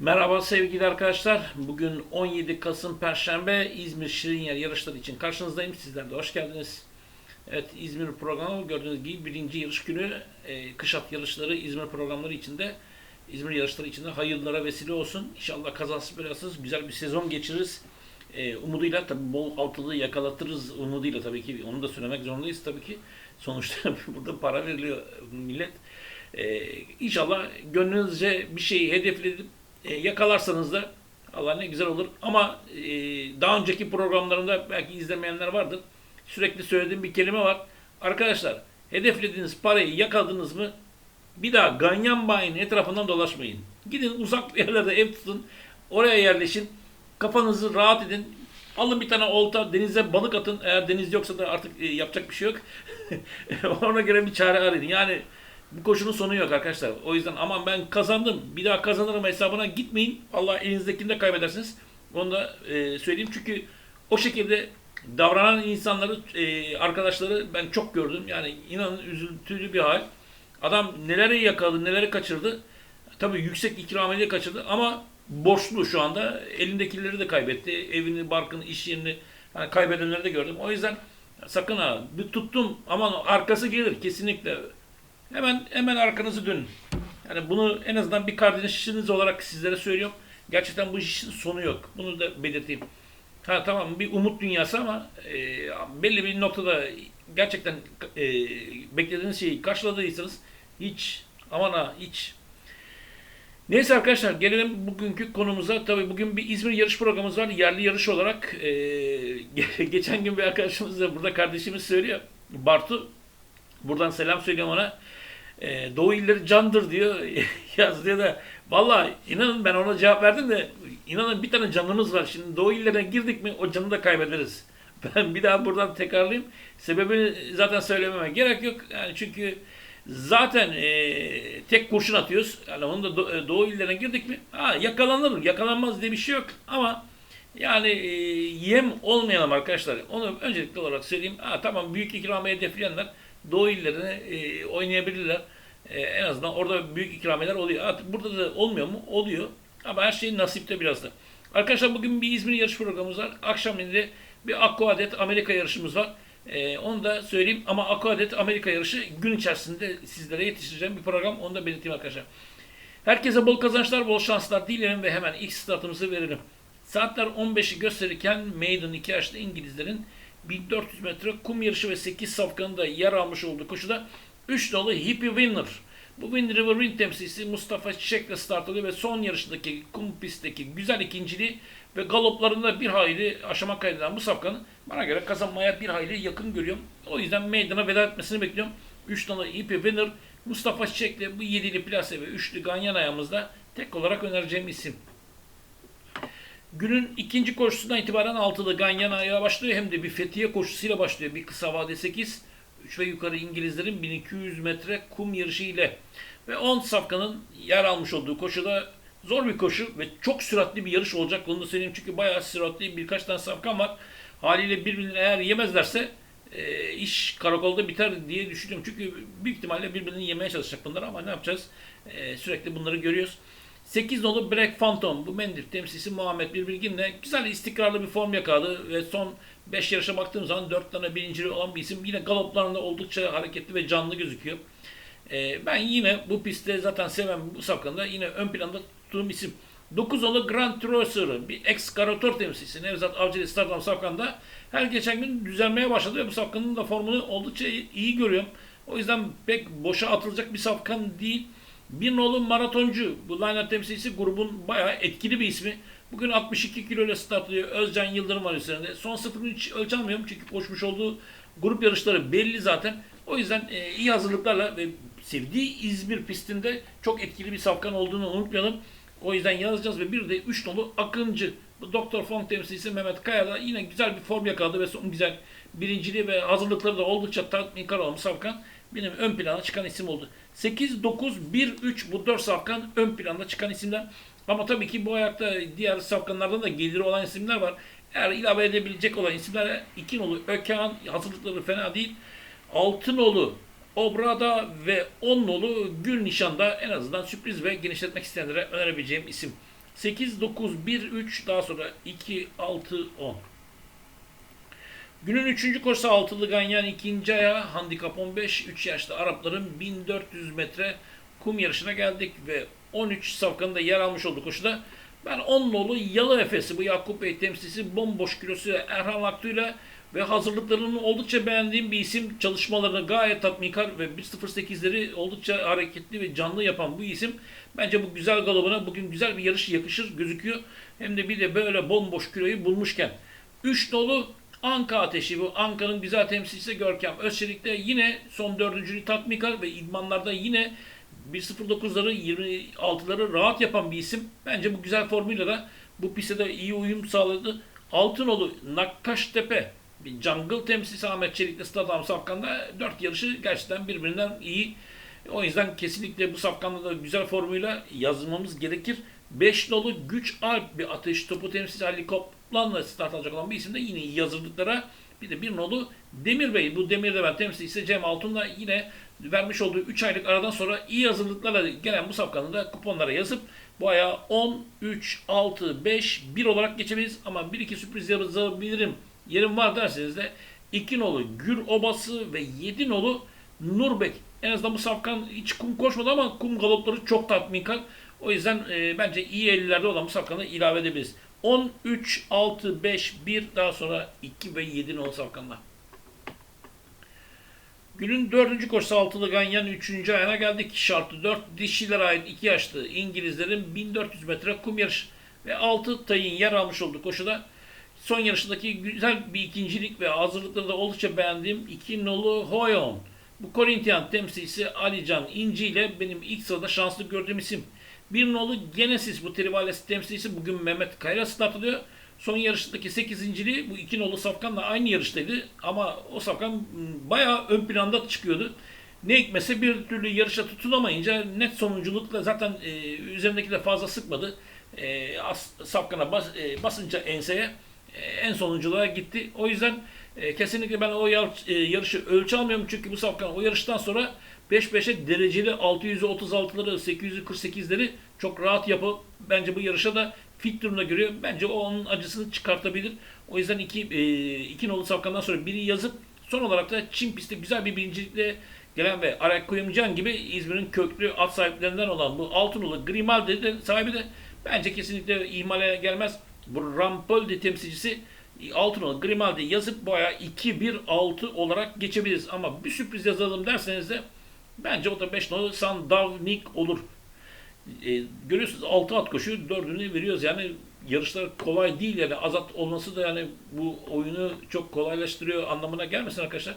Merhaba sevgili arkadaşlar. Bugün 17 Kasım Perşembe İzmir Şirinyer yarışları için karşınızdayım. Sizler de hoş geldiniz. Evet İzmir programı gördüğünüz gibi birinci yarış günü e, kış at yarışları İzmir programları içinde İzmir yarışları içinde hayırlara vesile olsun. İnşallah kazasız belasız güzel bir sezon geçiririz. E, umuduyla tabii bol altılığı yakalatırız umuduyla tabii ki onu da söylemek zorundayız tabii ki. Sonuçta burada para veriliyor millet. E, inşallah gönlünüzce bir şeyi hedefledip e, yakalarsanız da Allah ne güzel olur. Ama e, daha önceki programlarımda belki izlemeyenler vardır. Sürekli söylediğim bir kelime var. Arkadaşlar hedeflediğiniz parayı yakaladınız mı bir daha ganyan bayinin etrafından dolaşmayın. Gidin uzak yerlerde ev tutun. Oraya yerleşin. Kafanızı rahat edin. Alın bir tane olta, denize balık atın. Eğer deniz yoksa da artık e, yapacak bir şey yok. Ona göre bir çare arayın. Yani bu koşunun sonu yok arkadaşlar. O yüzden aman ben kazandım, bir daha kazanırım hesabına gitmeyin. Allah elinizdekini de kaybedersiniz. Onu da e, söyleyeyim. Çünkü o şekilde davranan insanları, e, arkadaşları ben çok gördüm. Yani inanın üzüntülü bir hal. Adam neleri yakaladı, neleri kaçırdı. Tabii yüksek ikramiye kaçırdı ama borçlu şu anda. Elindekileri de kaybetti. Evini, barkını, iş yerini hani kaybedenleri de gördüm. O yüzden sakın ha bir tuttum aman arkası gelir kesinlikle. Hemen hemen arkanızı dönün. Yani bunu en azından bir kardeşiniz olarak sizlere söylüyorum. Gerçekten bu işin sonu yok. Bunu da belirteyim. Ha tamam bir umut dünyası ama e, belli bir noktada gerçekten e, beklediğiniz şeyi karşıladıysanız hiç aman ha hiç Neyse arkadaşlar gelelim bugünkü konumuza. Tabii bugün bir İzmir yarış programımız var. Yerli yarış olarak. e, geçen gün bir arkadaşımız da burada kardeşimiz söylüyor. Bartu. Buradan selam söylüyorum ona. E, Doğu illeri candır diyor. Yaz diyor da. Valla inanın ben ona cevap verdim de inanın bir tane canımız var. Şimdi Doğu illerine girdik mi o canı da kaybederiz. Ben bir daha buradan tekrarlayayım. Sebebini zaten söylememe gerek yok. Yani çünkü zaten e, tek kurşun atıyoruz. Yani onu da do- e, Doğu illerine girdik mi ha, yakalanır. Yakalanmaz diye bir şey yok. Ama yani e, yem olmayalım arkadaşlar. Onu öncelikli olarak söyleyeyim. Ha, tamam büyük ikramiye hedefleyenler Doğu illerine e, oynayabilirler. E, en azından orada büyük ikramiyeler oluyor. Artık burada da olmuyor mu? Oluyor. Ama her şey nasipte biraz da. Arkadaşlar bugün bir İzmir yarış programımız var. Akşam de bir Aquadet Amerika yarışımız var. E, onu da söyleyeyim. Ama Aquadet Amerika yarışı gün içerisinde sizlere yetiştireceğim bir program. Onu da belirteyim arkadaşlar. Herkese bol kazançlar, bol şanslar dilerim ve hemen ilk startımızı verelim. Saatler 15'i gösterirken Maiden 2 yaşlı İngilizlerin 1400 metre kum yarışı ve 8 safkanında yer almış olduğu koşuda 3 dolu Hippie Winner. Bu Wind River Wind temsilcisi Mustafa Çiçek'le start alıyor ve son yarışındaki kum pistteki güzel ikinciliği ve galoplarında bir hayli aşama kaydeden bu safkanın bana göre kazanmaya bir hayli yakın görüyorum. O yüzden meydana veda etmesini bekliyorum. 3 tane Hippie Winner Mustafa Çiçek'le bu 7'li plase ve 3'lü ganyan ayağımızda tek olarak önereceğim isim. Günün ikinci koşusundan itibaren altılı Ganyan ayağa başlıyor. Hem de bir Fethiye koşusuyla başlıyor. Bir kısa vade 8. 3 ve yukarı İngilizlerin 1200 metre kum yarışı ile ve 10 safkanın yer almış olduğu koşuda zor bir koşu ve çok süratli bir yarış olacak. Bunu da söyleyeyim çünkü bayağı süratli birkaç tane safkan var. Haliyle birbirini eğer yemezlerse e, iş karakolda biter diye düşünüyorum. Çünkü büyük ihtimalle birbirini yemeye çalışacak bunlar ama ne yapacağız? E, sürekli bunları görüyoruz. 8 nolu Black Phantom bu Mendir temsilcisi Muhammed Birbilgin'le güzel istikrarlı bir form yakaladı ve son 5 yarışa baktığım zaman 4 tane birinciliği olan bir isim. Yine galoplarında oldukça hareketli ve canlı gözüküyor. Ee, ben yine bu pistte zaten sevmem bu safkanda yine ön planda tuttuğum isim. 9 nolu Grand Tracer bir ex Karator temsilcisi Nevzat Avcı'lı Stardom safkanda her geçen gün düzelmeye başladı ve bu safkanın da formunu oldukça iyi görüyorum. O yüzden pek boşa atılacak bir safkan değil. Bir nolu maratoncu. Bu line temsilcisi grubun bayağı etkili bir ismi. Bugün 62 kilo ile startlıyor. Özcan Yıldırım var üzerinde. Son sıfırını hiç ölçemiyorum çünkü koşmuş olduğu grup yarışları belli zaten. O yüzden e, iyi hazırlıklarla ve sevdiği İzmir pistinde çok etkili bir safkan olduğunu unutmayalım. O yüzden yazacağız ve bir de 3 nolu Akıncı. Bu Doktor Fong temsilcisi Mehmet Kaya da yine güzel bir form yakaladı ve son güzel birinciliği ve hazırlıkları da oldukça tatminkar olan safkan benim ön plana çıkan isim oldu. 8, 9, 1, 3 bu 4 safkan ön planda çıkan isimler. Ama tabii ki bu ayakta diğer safkanlardan da geliri olan isimler var. Eğer ilave edebilecek olan isimler 2 nolu Ökehan hazırlıkları fena değil. 6 nolu Obrada ve 10 nolu Gül Nişan'da en azından sürpriz ve genişletmek isteyenlere önerebileceğim isim. 8, 9, 1, 3 daha sonra 2, 6, 10. Günün üçüncü koşusu altılı ganyan ikinci aya handikap 15 3 yaşlı Arapların 1400 metre kum yarışına geldik ve 13 safkanın da yer almış olduğu koşuda ben 10 nolu Yalı Efes'i bu Yakup Bey temsilcisi bomboş kilosu Erhan Aktu'yla ve hazırlıklarını oldukça beğendiğim bir isim. Çalışmalarını gayet tatminkar ve 1.08'leri oldukça hareketli ve canlı yapan bu isim. Bence bu güzel galobuna bugün güzel bir yarış yakışır gözüküyor. Hem de bir de böyle bomboş kiloyu bulmuşken. 3 dolu Anka ateşi bu. Anka'nın güzel temsilcisi Görkem Özçelik'te yine son dördüncülüğü tatminkar ve idmanlarda yine 1.09'ları 26'ları rahat yapan bir isim. Bence bu güzel formuyla da bu piste de iyi uyum sağladı. Altınolu Nakkaştepe bir jungle temsilcisi Ahmet Çelik'le Stadam Safkan'da 4 yarışı gerçekten birbirinden iyi. O yüzden kesinlikle bu safkanda da güzel formuyla yazılmamız gerekir. 5 nolu Güç Alp bir ateş topu temsilcisi Ali Koplan'la start alacak olan bir isim de yine iyi hazırlıklara. Bir de bir nolu Demir Bey. Bu Demir de ben temsilcisi Cem Altun'la yine vermiş olduğu 3 aylık aradan sonra iyi hazırlıklarla gelen bu safkanı da kuponlara yazıp bu aya 10, 3, 6, 5, 1 olarak geçebiliriz. Ama 1-2 sürpriz yazabilirim yerim var derseniz de 2 nolu Gür Obası ve 7 nolu Nurbek. En azından bu safkan hiç kum koşmadı ama kum galopları çok tatminkar. O yüzden e, bence iyi 50'lerde olan bu safkanı ilave edebiliriz. 10, 3, 6, 5, 1 daha sonra 2 ve 7 nolu safkanlar. Günün dördüncü koşusu altılı ganyan üçüncü ayına geldik. Şartı 4 dişilere ait 2 yaşlı İngilizlerin 1400 metre kum yarışı ve 6 tayın yer almış olduğu koşuda son yarışındaki güzel bir ikincilik ve hazırlıkları da oldukça beğendiğim 2 nolu Hoyon. Bu Korintiyan temsilcisi Alican İnci ile benim ilk sırada şanslı gördüğüm isim. Bir nolu Genesis bu Trivales temsilcisi bugün Mehmet Kayra start alıyor. Son yarıştaki 8.liği bu iki nolu Safkan'la aynı yarıştaydı ama o Safkan bayağı ön planda çıkıyordu. Ne hikmetse bir türlü yarışa tutunamayınca net sonunculukla zaten e, üzerindeki de fazla sıkmadı. E, as, Safkan'a bas, e, basınca enseye e, en sonunculuğa gitti. O yüzden e, kesinlikle ben o yar, e, yarışı ölçü almıyorum çünkü bu Safkan o yarıştan sonra 5-5'e dereceli 636'ları 848'leri çok rahat yapıp bence bu yarışa da fit durumuna görüyor. Bence o onun acısını çıkartabilir. O yüzden iki, e, iki nolu safkandan sonra biri yazıp son olarak da Çin pistte güzel bir birincilikle gelen ve Arak Kuyumcan gibi İzmir'in köklü at sahiplerinden olan bu Altınolu Grimaldi de sahibi de bence kesinlikle ihmale gelmez. Bu Rampoldi temsilcisi Altınolu Grimaldi yazıp baya 2-1-6 olarak geçebiliriz. Ama bir sürpriz yazalım derseniz de bence o da 5 nolu Sandavnik olur. E, görüyorsunuz 6 at koşuyor 4'ünü veriyoruz yani yarışlar kolay değil yani azat olması da yani bu oyunu çok kolaylaştırıyor anlamına gelmesin arkadaşlar.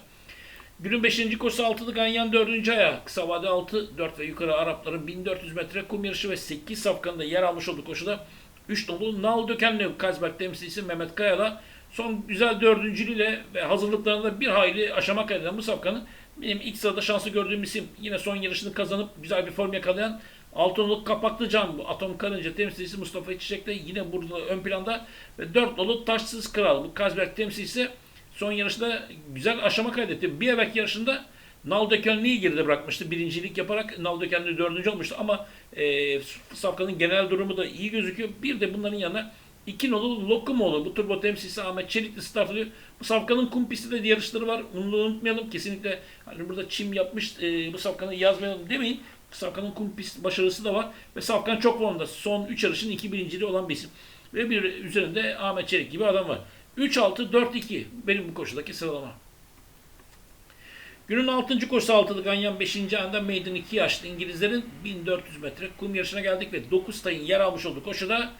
Günün 5. koşusu 6'lı Ganyan 4. aya kısa vade 6 4 ve yukarı Arapların 1400 metre kum yarışı ve 8 safkanında yer almış olduğu koşuda 3 nolu Nal Dökenli Kazberk temsilcisi Mehmet Kaya'la son güzel dördüncülüğüyle ve hazırlıklarında bir hayli aşama kaydeden bu safkanın benim ilk sırada şansı gördüğüm isim yine son yarışını kazanıp güzel bir form yakalayan Altınoluk kapaklı can bu atom karınca temsilcisi Mustafa Çiçek de yine burada ön planda ve dört dolu taşsız kral bu Kazberk temsilcisi son yarışta güzel aşama kaydetti. Bir evvelki yarışında Naldökenli'yi geride bırakmıştı. Birincilik yaparak Naldökenli dördüncü olmuştu ama e, Safkan'ın genel durumu da iyi gözüküyor. Bir de bunların yanına iki nolu Lokumoğlu. Bu turbo temsilcisi Ahmet Çelikli alıyor. Bu Safkan'ın kum pisti de yarışları var. Bunu da unutmayalım. Kesinlikle hani burada çim yapmış e, bu Safkan'ı yazmayalım demeyin. Safkan'ın kum pist başarısı da var. Ve Safkan çok formda. Son 3 yarışın 2 birinciliği olan bir isim. Ve bir üzerinde Ahmet Çelik gibi adam var. 3-6-4-2 benim bu koşudaki sıralama. Günün 6. koşusu altılı Ganyan 5. anda Maiden 2 yaşlı İngilizlerin 1400 metre kum yarışına geldik ve 9 tayın yer almış olduğu koşuda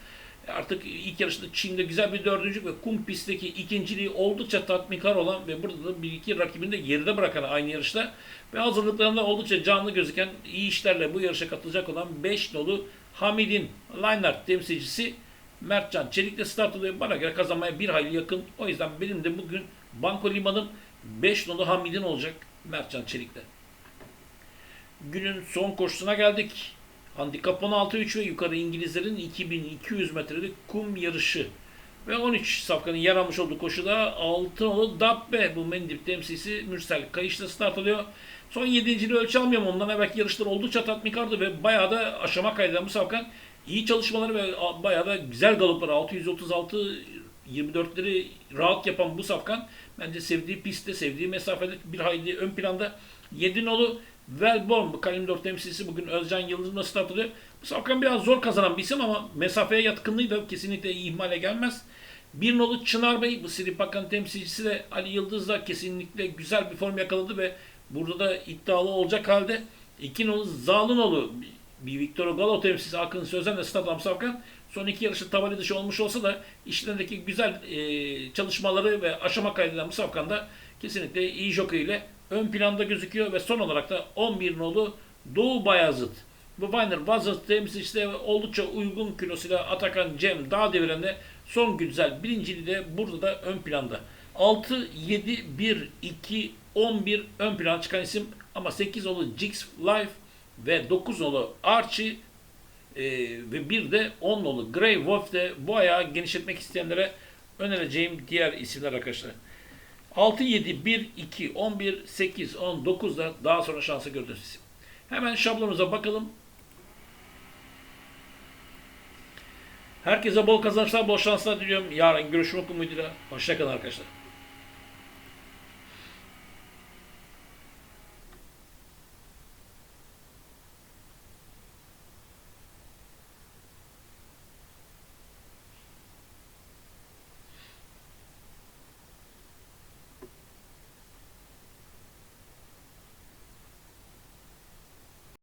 artık ilk yarışta Çin'de güzel bir dördüncü ve kum pistteki ikinciliği oldukça tatminkar olan ve burada da bir iki rakibini de geride bırakan aynı yarışta ve hazırlıklarında oldukça canlı gözüken iyi işlerle bu yarışa katılacak olan 5 nolu Hamid'in Leinart temsilcisi Mertcan Çelik'te start alıyor. Bana göre kazanmaya bir hayli yakın. O yüzden benim de bugün Banko Liman'ım 5 nolu Hamid'in olacak Mertcan Çelik'te. Günün son koşusuna geldik. Handikap 16-3 ve yukarı İngilizlerin 2200 metrelik kum yarışı. Ve 13 safkanın yer almış olduğu koşuda Altınolu Dabbe bu Mendip temsilcisi Mürsel Kayış'ta start alıyor. Son 7. ölçü almıyorum ondan evvelki yarışlar oldukça tatmikardı ve bayağı da aşama kaydeden bu safkan iyi çalışmaları ve bayağı da güzel galopları 636 24'leri rahat yapan bu safkan bence sevdiği pistte, sevdiği mesafede bir hayli ön planda. 7 bu Kalimdorf temsilcisi bugün Özcan Yıldız'la start alıyor. Bu safkan biraz zor kazanan bir isim ama mesafeye yatkınlığı da kesinlikle ihmale gelmez. Bir nolu Çınar Bey, bu Sri Pakan temsilcisi de Ali Yıldız'la kesinlikle güzel bir form yakaladı ve burada da iddialı olacak halde. İki nolu Zalınoğlu, bir Victor Galo temsilcisi Akın Sözen de Stadam Savkan son iki yarışı tabela dışı olmuş olsa da işlerindeki güzel e, çalışmaları ve aşama kaydeden bu Savkan'da kesinlikle iyi jockey ile ön planda gözüküyor ve son olarak da 11 nolu Doğu Bayazıt. Bu Weiner Vazıt temsilcisi oldukça uygun kilosuyla Atakan Cem Dağ devirende son güzel birinciliği de burada da ön planda. 6, 7, 1, 2, 11 ön plana çıkan isim ama 8 nolu Jix Life ve 9 nolu Archie e, ve bir de 10 nolu Grey Wolf de bu ayağı genişletmek isteyenlere önereceğim diğer isimler arkadaşlar. 6, 7, 1, 2, 11, 8, 10, 9 da daha sonra şansı gördüğünüz isim. Hemen şablonumuza bakalım. Herkese bol kazançlar, bol şanslar diliyorum. Yarın görüşmek umuduyla. Hoşçakalın arkadaşlar.